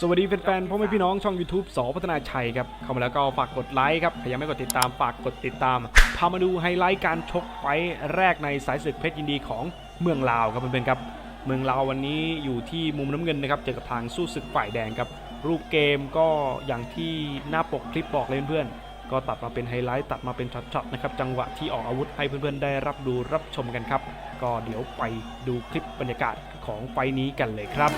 สวัสดีแฟนๆพ่อแม่พี่น้องช่อง YouTube สอพัฒนาชัยครับ เข้ามาแล้วก็ฝากกดไลค์ครับใครยังไม่กดติดตามฝากกดติดตาม พามาดูไฮไลท์การชกไฟแรกในสายศึกเพชรยินดีของเมืองลาวครับเพื่อนๆครับ เมืองลาววันนี้อยู่ที่มุมน้ำเงินนะครับ เจอกับทางสู้ศึกฝ่ายแดงครับ รูปเกมก็อย่างที่หน้าปกคลิปบอกเลยเพื่อนๆ ก็ตัดมาเป็นไฮไลท์ตัดมาเป็นช็อตๆนะครับ จังหวะที่ออกอาวุธให้เพื่อนๆ ได้รับดูรับชมกันครับ ก็เดี๋ยวไปดูคลิปบรรยากาศของไฟนี้กันเลยครับ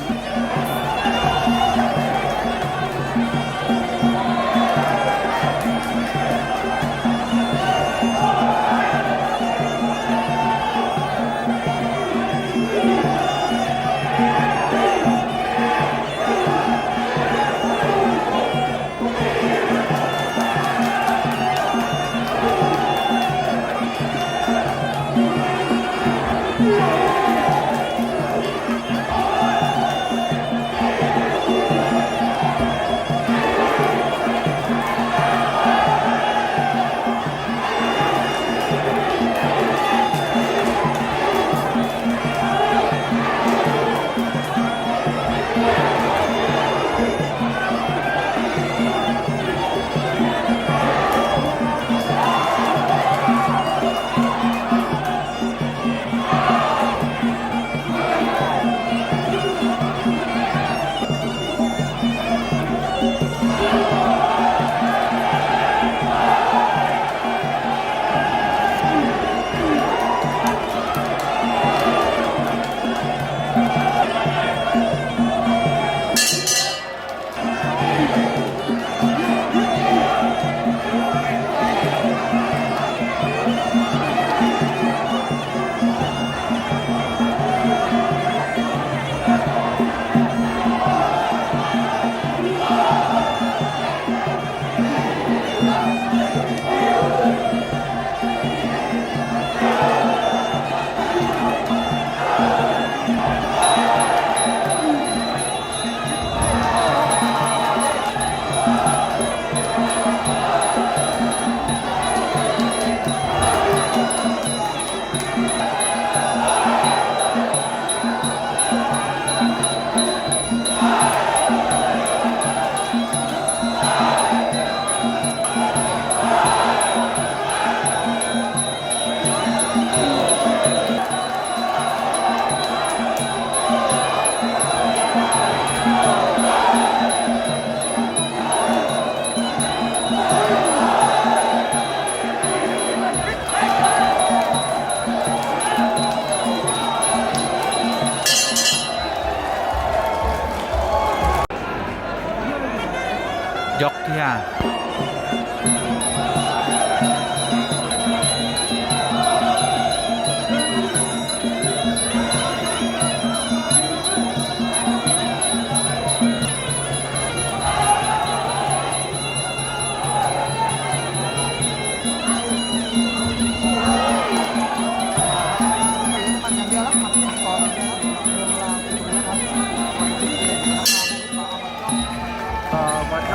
ยกที่ห้า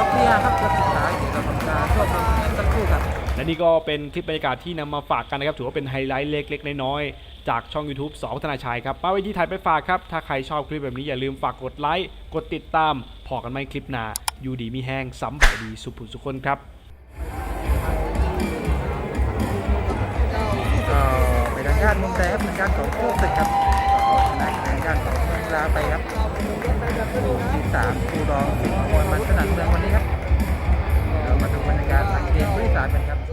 อบอลยกที่ห้าครับจะศึกษาเกี่ยวกับการทั่วประเทศสักครู่ครับ และนี่ก็เป็นคลิปบรรยากาศที่นำมาฝากกันนะครับ ถือว่าเป็นไฮไลท์เล็กๆ น้อยๆ จากช่อง YouTube สอพัฒนาชัยครับป้าไว้ที่ถ่ายไปฝากครับ ถ้าใครชอบคลิปแบบนี้อย่าลืมฝากกดไลค์ กดติดตาม พอกันไหมคลิปหน้าอยู่ดีมีแห้งซ้ำบ่ายดีสุภุสุคนครับก็ไปทางด้านมุมแดงครับเป็นการของคู่ศึกครับชนะในด้านของ ลาไปครับคู่ที่สามคู่รองสิงห์มวยมันสนั่นเมืองวันนี้ครับ เรามาดูบรรยากาศหลังเกมคู่ที่สามกันครับ